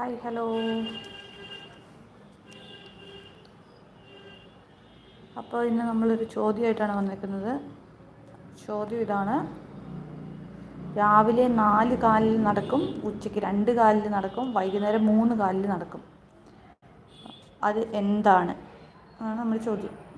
Hi hello. അപ്പോൾ ഇന്ന് നമ്മളൊരു ചോദ്യമായിട്ടാണ് വന്നിരിക്കുന്നത്. ചോദ്യം ഇതാണ്. രാവിലെ നാല് കാലിൽ നടക്കും ഉച്ചയ്ക്ക് രണ്ട് കാലിൽ നടക്കും വൈകുന്നേരം മൂന്ന് കാലിൽ നടക്കും. അത് എന്താണ്? അതാണ് നമ്മുടെ ചോദ്യം.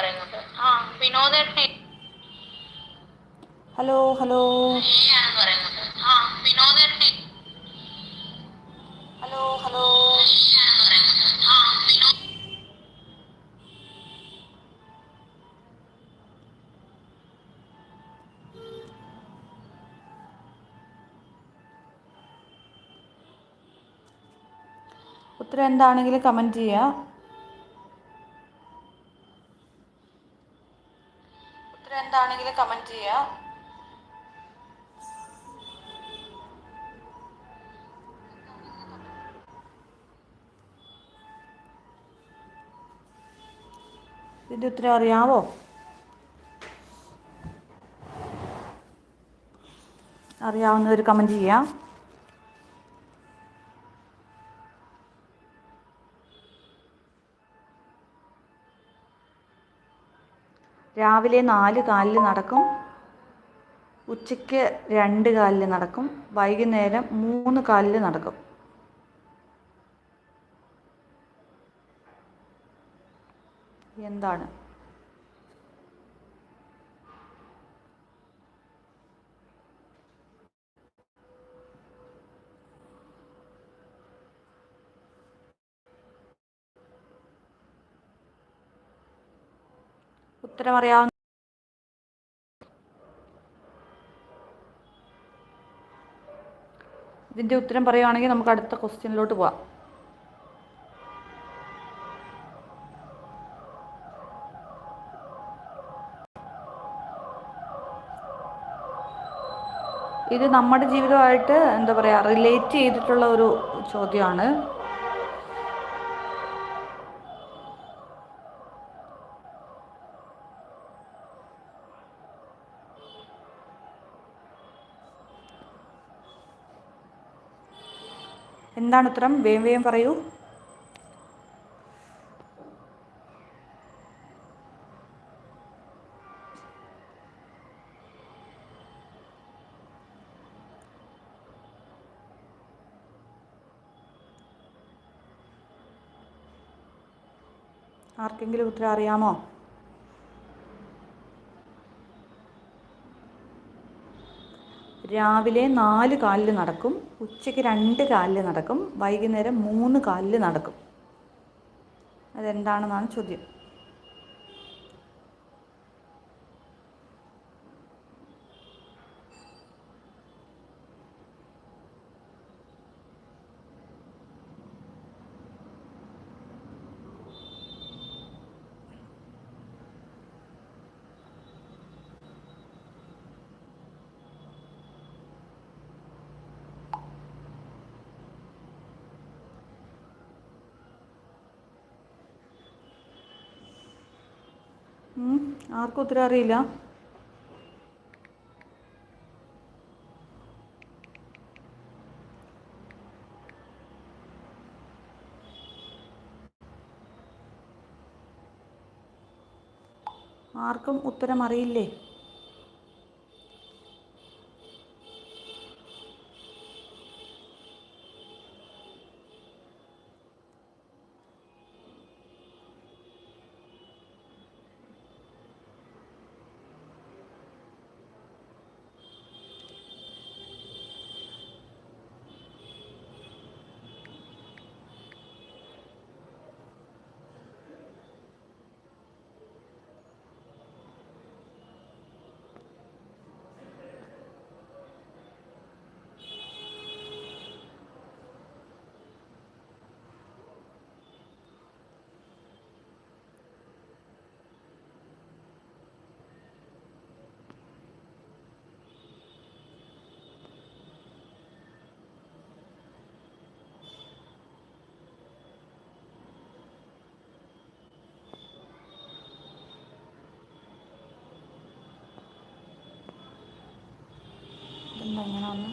ആണെന്ന് വിനോദേട്ടൻ ഹലോ ഹലോ ഹലോ ഹലോ ഉത്തരം എന്താണെങ്കിലും കമന്റ് ചെയ്യുക ഇതിന്റെ ഉത്തരം അറിയാവോ? അറിയാവുന്നവർ കമന്റ് ചെയ്യാം. രാവിലെ നാല് കാലിൽ നടക്കും. ഉച്ചയ്ക്ക് രണ്ട് കാലിൽ നടക്കും. വൈകുന്നേരം മൂന്ന് കാലിൽ നടക്കും. എന്താണ്? ഉത്തരമറിയാവുന്ന ഇതിന്റെ ഉത്തരം പറയുവാണെങ്കിൽ നമുക്ക് അടുത്ത ക്വസ്റ്റ്യനിലോട്ട് പോവാം. ഇത് നമ്മുടെ ജീവിതമായിട്ട് എന്താ പറയുക റിലേറ്റ് ചെയ്തിട്ടുള്ള ഒരു ചോദ്യമാണ്. എന്താണ് ഉത്തരം വേം വേം പറയൂ. ആർക്കെങ്കിലും ഉത്തരം അറിയാമോ? രാവിലെ നാല് കാലിൽ നടക്കും ഉച്ചയ്ക്ക് രണ്ട് കാലിൽ നടക്കും വൈകുന്നേരം മൂന്ന് കാലിൽ നടക്കും. അതെന്താണെന്നാണ് ചോദ്യം. ആർക്കും ഉത്തരം അറിയില്ല. ആർക്കും ഉത്തരം അറിയില്ലേ? എന്താ ഇങ്ങനെ ഒന്ന്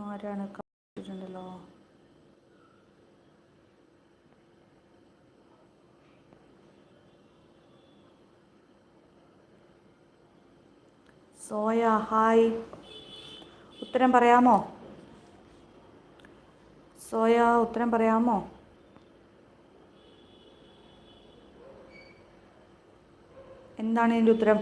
ആരാണ് കാണിച്ചിട്ടുണ്ടല്ലോ സോയ ഹായ്. ഉത്തരം പറയാമോ? സോയ ഉത്തരം പറയാമോ? എന്താണ് ഇതിന്റെ ഉത്തരം?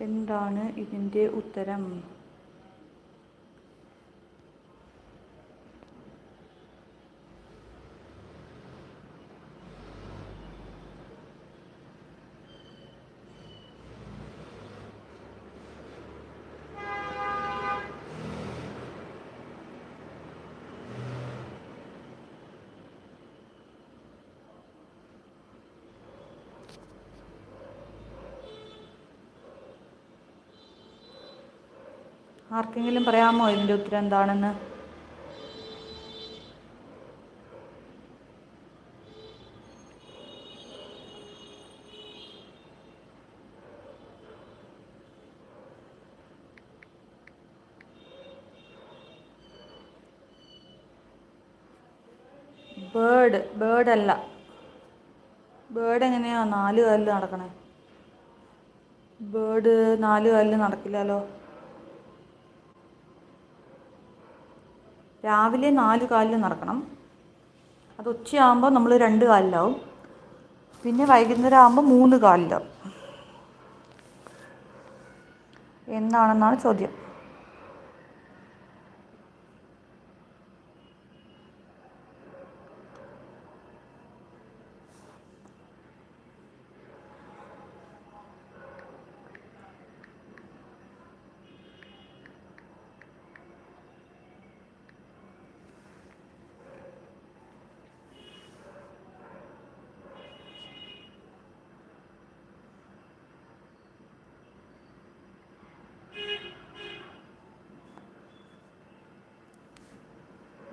എന്താണ് ഇതിന്റെ ഉത്തരം? ആർക്കെങ്കിലും പറയാമോ ഇതിന്റെ ഉത്തരം എന്താണെന്ന്? ബേഡ് ബേർഡ് അല്ല. ബേർഡ് എങ്ങനെയാ നാല് കാലിൽ നടക്കണേ? ബേഡ് നാല് കാലിൽ നടക്കില്ലല്ലോ. രാവിലെ നാല് കാലിൽ നടക്കണം. അത് ഉച്ചയാകുമ്പോൾ നമ്മൾ രണ്ട് കാലിലാവും. പിന്നെ വൈകുന്നേരം ആകുമ്പോൾ മൂന്ന് കാലിലാവും. എന്നാണെന്നാണ് ചോദ്യം.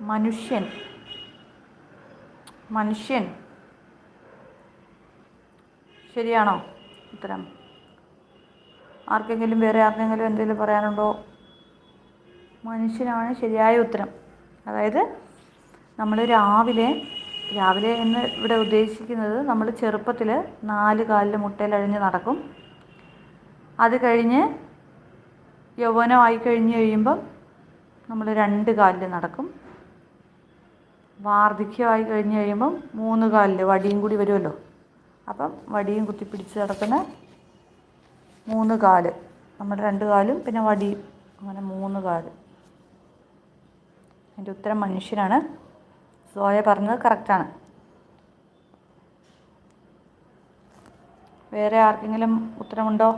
മനുഷ്യൻ. മനുഷ്യൻ. ശരിയാണോ ഉത്തരം? ആർക്കെങ്കിലും വേറെ ആർക്കെങ്കിലും എന്തെങ്കിലും പറയാനുണ്ടോ? മനുഷ്യനാണ് ശരിയായ ഉത്തരം. അതായത് നമ്മൾ രാവിലെ രാവിലെ എന്ന് ഇവിടെ ഉദ്ദേശിക്കുന്നത് നമ്മൾ ചെറുപ്പത്തിൽ നാല് കാലിൽ മുട്ടയിലഴിഞ്ഞ് നടക്കും. അത് കഴിഞ്ഞ് യൗവനമായി കഴിഞ്ഞ് കഴിയുമ്പം നമ്മൾ രണ്ട് കാലിൽ നടക്കും. വാർദ്ധക്യമായി കഴിഞ്ഞ് കഴിയുമ്പം മൂന്ന് കാലിൽ വടിയും കൂടി വരുമല്ലോ. അപ്പം വടിയും കുത്തിപ്പിടിച്ച് നടക്കുന്ന മൂന്ന് കാൽ. നമ്മുടെ രണ്ട് കാലും പിന്നെ വടിയും അങ്ങനെ മൂന്ന് കാൽ. എന്റെ ഉത്തരം മനുഷ്യനാണ്. സോയ പറഞ്ഞത് കറക്റ്റാണ്. വേറെ ആർക്കെങ്കിലും ഉത്തരമുണ്ടോ?